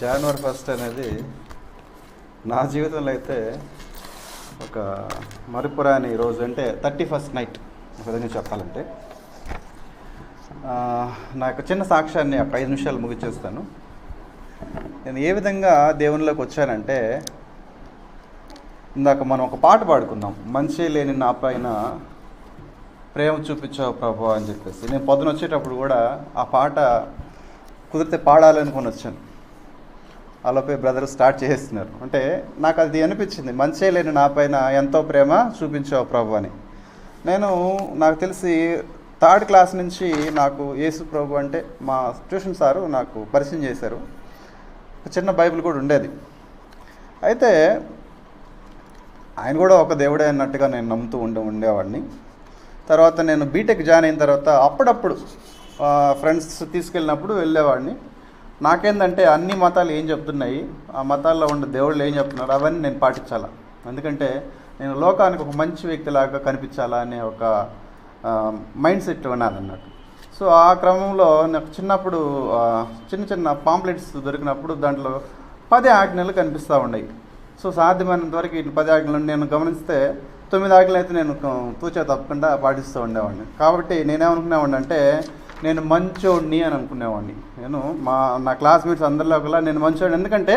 జనవరి first అనేది నా జీవితంలో అయితే ఒక మరుపురాని రోజు అంటే థర్టీ ఫస్ట్ నైట్ ఒక విధంగా చెప్పాలంటే. నా యొక్క చిన్న సాక్ష్యాన్ని ఒక ఐదు నిమిషాలు ముగించేస్తాను. నేను ఏ విధంగా దేవునిలోకి వచ్చానంటే ఇందాక మనం ఒక పాట పాడుకుందాం. మంచి లేని నా పైన ప్రేమ చూపించావు ప్రభు అని చెప్పేసి. నేను పొద్దున వచ్చేటప్పుడు కూడా ఆ పాట కుదిరితే పాడాలనుకుని వచ్చాను. వాళ్ళపై బ్రదర్ స్టార్ట్ చేస్తున్నారు. అంటే నాకు అది అనిపించింది. మంచి లేని నా పైన ఎంతో ప్రేమ చూపించావు ప్రభు అని. నేను నాకు తెలిసి థర్డ్ క్లాస్ నుంచి నాకు యేసు ప్రభు అంటే మా ట్యూషన్ సారు నాకు పరిచయం చేశారు. చిన్న బైబిల్ కూడా ఉండేది. అయితే ఆయన కూడా ఒక దేవుడే అన్నట్టుగా నేను నమ్ముతూ ఉండే ఉండేవాడిని. తర్వాత నేను బీటెక్ జాయిన్ అయిన తర్వాత అప్పుడప్పుడు ఫ్రెండ్స్ తీసుకెళ్ళినప్పుడు వెళ్ళేవాడిని. నాకేందంటే అన్ని మతాలు ఏం చెప్తున్నాయి ఆ మతాల్లో ఉండే దేవుళ్ళు ఏం చెప్తున్నారు అవన్నీ నేను పాటించాలా? ఎందుకంటే నేను లోకానికి ఒక మంచి వ్యక్తిలాగా కనిపించాలా అనే ఒక మైండ్ సెట్ ఉన్నదన్నట్టు సో ఆ క్రమంలో నాకు చిన్నప్పుడు చిన్న చిన్న పాంప్లెట్స్ దొరికినప్పుడు దాంట్లో పది ఆజ్ఞలు కనిపిస్తూ ఉన్నాయి సో సాధ్యమైనంత వరకు ఇటు పది ఆజ్ఞలు నేను గమనిస్తే తొమ్మిది ఆజ్ఞలు అయితే నేను తూచా తప్పకుండా పాటిస్తూ ఉండేవాడిని. కాబట్టి నేనేమనుకునేవాడిని అంటే నేను మంచోడిని అని అనుకునేవాడిని. నేను మా నా క్లాస్మేట్స్ అందరిలో ఒకలా నేను మంచోడిని. ఎందుకంటే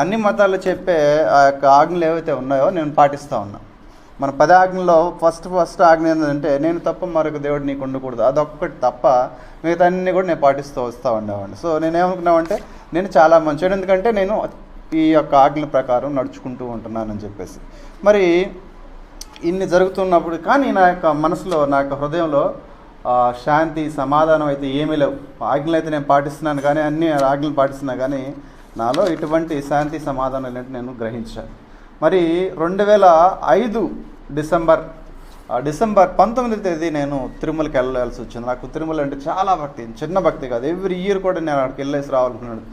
అన్ని మతాలు చెప్పే ఆ యొక్క ఆజ్ఞలు ఏవైతే ఉన్నాయో నేను పాటిస్తూ ఉన్నా. మన పది ఆజ్ఞలో ఫస్ట్ ఫస్ట్ ఆజ్ఞ ఏంటంటే నేను తప్ప మరొక దేవుడు నీకు ఉండకూడదు. అదొక్కటి తప్ప మిగతా అన్ని కూడా నేను పాటిస్తూ వస్తూ ఉండేవాడిని. సో నేనేమనుకున్నామంటే నేను చాలా మంచివాడు ఎందుకంటే నేను ఈ యొక్క ఆజ్ఞల ప్రకారం నడుచుకుంటూ ఉంటున్నానని చెప్పేసి. మరి ఇన్ని జరుగుతున్నప్పుడు కానీ నా యొక్క మనసులో నా యొక్క హృదయంలో శాంతి సమాధానం అయితే ఏమీ లేవు. ఆజ్ఞలు అయితే నేను పాటిస్తున్నాను కానీ అన్ని ఆజ్ఞలు పాటిస్తున్నా కానీ నాలో ఇటువంటి శాంతి సమాధానం ఏంటంటే నేను గ్రహించాను. మరి రెండు వేల ఐదు డిసెంబర్ డిసెంబర్ పంతొమ్మిది తేదీ నేను తిరుమలకి వెళ్ళాల్సి వచ్చింది. నాకు తిరుమల అంటే చాలా భక్తి చిన్న భక్తి కాదు. ఎవ్రీ ఇయర్ కూడా నేను అక్కడికి వెళ్ళేసి రావాలనుకున్నాను.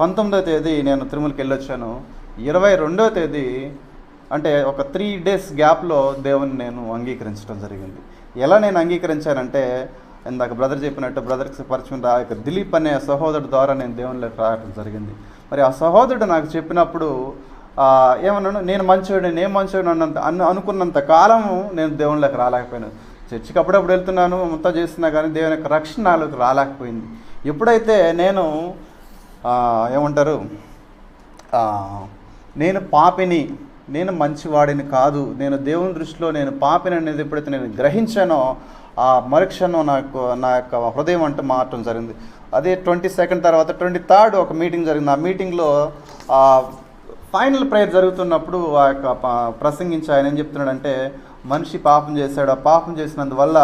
పంతొమ్మిదో తేదీ నేను తిరుమలకి వెళ్ళొచ్చాను. ఇరవై రెండవ తేదీ అంటే ఒక త్రీ డేస్ గ్యాప్లో దేవుని నేను అంగీకరించడం జరిగింది. ఎలా నేను అంగీకరించానంటే ఇందాక బ్రదర్ చెప్పినట్టు బ్రదర్కి పరిచయం రా యొక్క దిలీప్ అనే సహోదరుడు ద్వారా నేను దేవునిలోకి రావడం జరిగింది. మరి ఆ సహోదరుడు నాకు చెప్పినప్పుడు ఏమన్నాను నేను మంచోడు నేను మంచోడు అన్నంత అన్న అనుకున్నంత కాలము నేను దేవునిలోకి రాలేకపోయాను. చర్చికి అప్పుడప్పుడు వెళ్తున్నాను అంతా చేస్తున్నా కానీ దేవుని యొక్క రక్షణ నాలోకి రాలేకపోయింది. ఎప్పుడైతే నేను ఏమంటారు? నేను పాపిని నేను మంచివాడిని కాదు నేను దేవుని దృష్టిలో నేను పాపిని అనేది ఎప్పుడైతే నేను గ్రహించానో ఆ మరుక్షణం నాకు నా యొక్క హృదయం అంటే మారటం జరిగింది. అదే ట్వంటీ సెకండ్ తర్వాత ట్వంటీ థర్డ్ ఒక మీటింగ్ జరిగింది. ఆ మీటింగ్లో ఫైనల్ ప్రేయర్ జరుగుతున్నప్పుడు ఆ యొక్క ప్రసంగించి ఆయన ఏం చెప్తున్నాడంటే మనిషి పాపం చేశాడు ఆ పాపం చేసినందువల్ల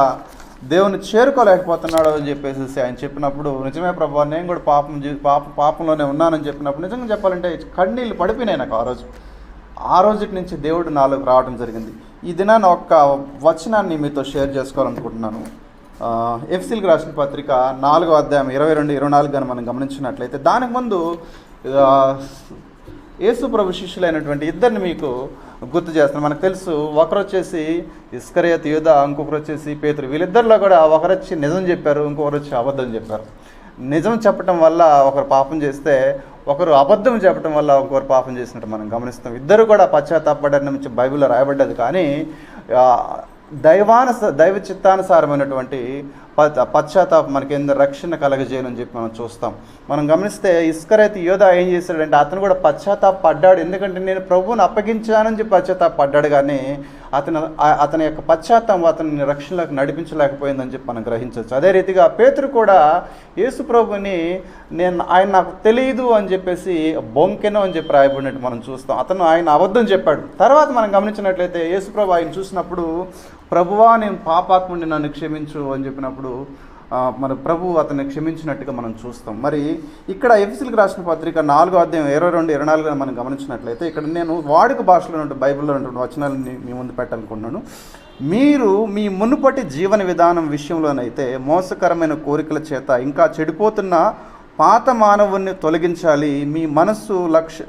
దేవుని చేరుకోలేకపోతున్నాడు అని చెప్పేసి ఆయన చెప్పినప్పుడు నిజమే ప్రభావ నేను కూడా పాపం పాప పాపంలోనే ఉన్నానని చెప్పినప్పుడు నిజంగా చెప్పాలంటే కన్నీళ్ళు పడిపోయినాయి నాకు ఆ రోజు. ఆ రోజు నుంచి దేవుడు నాలోకి రావడం జరిగింది. ఈ దినాన్ని ఒక్క వచనాన్ని మీతో షేర్ చేసుకోవాలనుకుంటున్నాను. ఎఫ్సిల్కి రాసిన పత్రిక నాలుగో అధ్యాయం ఇరవై రెండు ఇరవై నాలుగు కానీ మనం గమనించినట్లయితే దానికి ముందు యేసు ప్రభు శిష్యులైనటువంటి ఇద్దరిని మీకు గుర్తు చేస్తాను. మనకు తెలుసు ఒకరు వచ్చేసి ఇస్కరియత్ యూద ఇంకొకరు వచ్చేసి పేతురు. వీళ్ళిద్దరిలో కూడా ఒకరు వచ్చి నిజం చెప్పారు ఇంకొకరు వచ్చి అబద్ధం చెప్పారు. నిజం చెప్పటం వల్ల ఒకరు పాపం చేస్తే ఒకరు అబద్ధం చెప్పటం వల్ల ఒకరు పాపం చేసినట్టు మనం గమనిస్తాం. ఇద్దరు కూడా పశ్చాత్తాపడని నుంచి బైబిల్లో రాయబడ్డది. కానీ దైవాను దైవ చిత్తానుసారమైనటువంటి పశ్చాత్తాప మనకి ఎందుకు రక్షణ కలగజేయనని చెప్పి మనం చూస్తాం. మనం గమనిస్తే ఇస్కరైతే యోధ ఏం చేశాడంటే అతను కూడా పశ్చాత్తాప పడ్డాడు. ఎందుకంటే నేను ప్రభువుని అప్పగించానని చెప్పి పశ్చాత్తాప పడ్డాడు కానీ అతను అతని యొక్క పశ్చాత్తాపం అతని రక్షణలోకి నడిపించలేకపోయిందని చెప్పి మనం గ్రహించవచ్చు. అదే రీతిగా పేతురు కూడా యేసు ప్రభుని నేను ఆయన నాకు తెలియదు అని చెప్పేసి బొంకెను అని చెప్పి రాయబడినట్టు మనం చూస్తాం. అతను ఆయన అబద్ధం చెప్పాడు. తర్వాత మనం గమనించినట్లయితే యేసు ప్రభు ఆయన చూసినప్పుడు ప్రభువా నేను పాపాత్ముడిని నన్ను క్షమించు అని చెప్పినప్పుడు ఆ, మరి ప్రభు అతన్ని క్షమించినట్టుగా మనం చూస్తాం. మరి ఇక్కడ ఎఫ్సిల్కి రాసిన పత్రిక నాలుగో అధ్యాయం ఇరవై రెండు ఇరవై నాలుగు మనం గమనించినట్లయితే ఇక్కడ నేను వాడుక భాషలో ఉన్న బైబిల్లో ఉన్నటువంటి వచనాలని మీ ముందు పెట్టాలనుకుంటున్నాను. మీరు మీ మునుపటి జీవన విధానం విషయంలోనైతే మోసకరమైన కోరికల చేత ఇంకా చెడిపోతున్న పాత మానవుణ్ణి తొలగించాలి. మీ మనస్సు లక్ష్య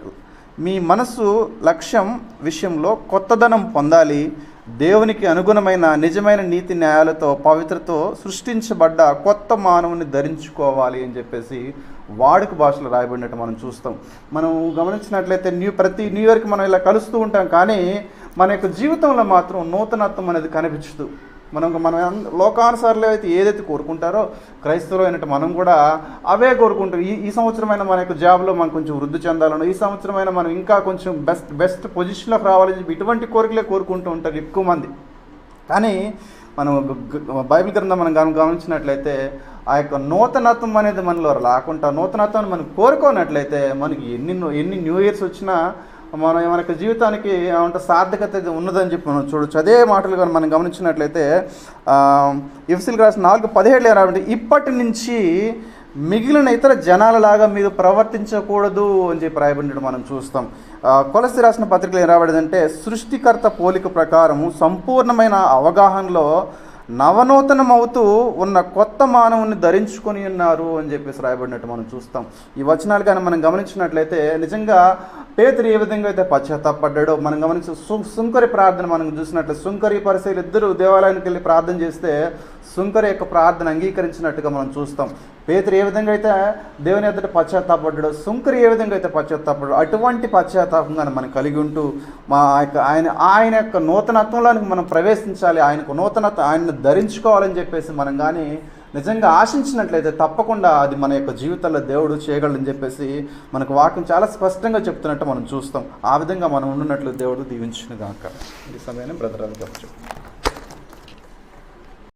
మీ మనస్సు లక్ష్యం విషయంలో కొత్తదనం పొందాలి. దేవునికి అనుగుణమైన నిజమైన నీతి న్యాయాలతో పవిత్రతో సృష్టించబడ్డ కొత్త మానవుని ధరించుకోవాలి అని చెప్పేసి వాడుక భాషలో రాయబడినట్టు మనం చూస్తాం. మనం గమనించినట్లయితే న్యూ ప్రతి న్యూ ఇయర్కి మనం ఇలా కలుస్తూ ఉంటాం కానీ మన యొక్క జీవితంలో మాత్రం నూతనత్వం అనేది కనిపించదు. మనం మనం అన్- లోకానుసారులు అయితే ఏదైతే కోరుకుంటారో క్రైస్తవులు అయినట్టు మనం కూడా అవే కోరుకుంటాం. ఈ ఈ సంవత్సరమైన మన యొక్క జాబ్లో మనం కొంచెం వృద్ధి చెందాలను ఈ సంవత్సరమైన మనం ఇంకా కొంచెం బెస్ట్ బెస్ట్ పొజిషన్లోకి రావాలని చెప్పి ఇటువంటి కోరికలే కోరుకుంటూ ఉంటారు ఎక్కువ మంది. కానీ మనం బైబిల్ గ్రంథం మనం గమనించినట్లయితే ఆ యొక్క నూతనత్వం అనేది మనలో రాకుండా నూతనత్వాన్ని మనం కోరుకోనట్లయితే మనకి ఎన్ని ఎన్ని న్యూ ఇయర్స్ వచ్చినా మన మన యొక్క జీవితానికి ఏమంటే సార్థకత ఉన్నదని చెప్పి మనం చూడొచ్చు. అదే మాటలు కానీ మనం గమనించినట్లయితే ఇఫ్సిల్ రాసిన నాలుగు పదిహేడు ఏమంటే ఇప్పటి నుంచి మిగిలిన ఇతర జనాలలాగా మీరు ప్రవర్తించకూడదు అని చెప్పి రాయబడినట్టు మనం చూస్తాం. కొలసి రాసిన పత్రికలు ఏం రాబడిందంటే సృష్టికర్త పోలిక ప్రకారము సంపూర్ణమైన అవగాహనలో నవనూతనమవుతూ ఉన్న కొత్త మానవుని ధరించుకొని ఉన్నారు అని చెప్పేసి రాయబడినట్టు మనం చూస్తాం. ఈ వచనాలు కానీ మనం గమనించినట్లయితే నిజంగా పేతురు ఏ విధంగా అయితే పశ్చాత్తాపడ్డాడో మనం గమనించి శుంకరి సుంకరి ప్రార్థన మనం చూసినట్లు సుంకరి పరిశీలి ఇద్దరు దేవాలయానికి వెళ్ళి ప్రార్థన చేస్తే సుంకరి యొక్క ప్రార్థన అంగీకరించినట్టుగా మనం చూస్తాం. పేతురు ఏ విధంగా అయితే దేవుని ఎదుట పశ్చాత్తాపడ్డాడో సుంకరి ఏ విధంగా అయితే పశ్చాత్తాపడ్డాడు అటువంటి పశ్చాత్తాపంగా మనం కలిగి ఉంటూ మా యొక్క ఆయన ఆయన యొక్క నూతనత్వంలోనికి మనం ప్రవేశించాలి ఆయనకు నూతనత్వం ఆయన్ని ధరించుకోవాలని చెప్పేసి మనం కానీ నిజంగా ఆశించినట్లయితే తప్పకుండా అది మన యొక్క జీవితంలో దేవుడు చేయగలడని చెప్పేసి మనకు వాక్యం చాలా స్పష్టంగా చెప్తున్నట్టు మనం చూస్తాం. ఆ విధంగా మనం ఉన్నట్లు దేవుడు దీవించిన గాక ఈ సమయాన్ని బ్రదరాలు చెప్పచ్చు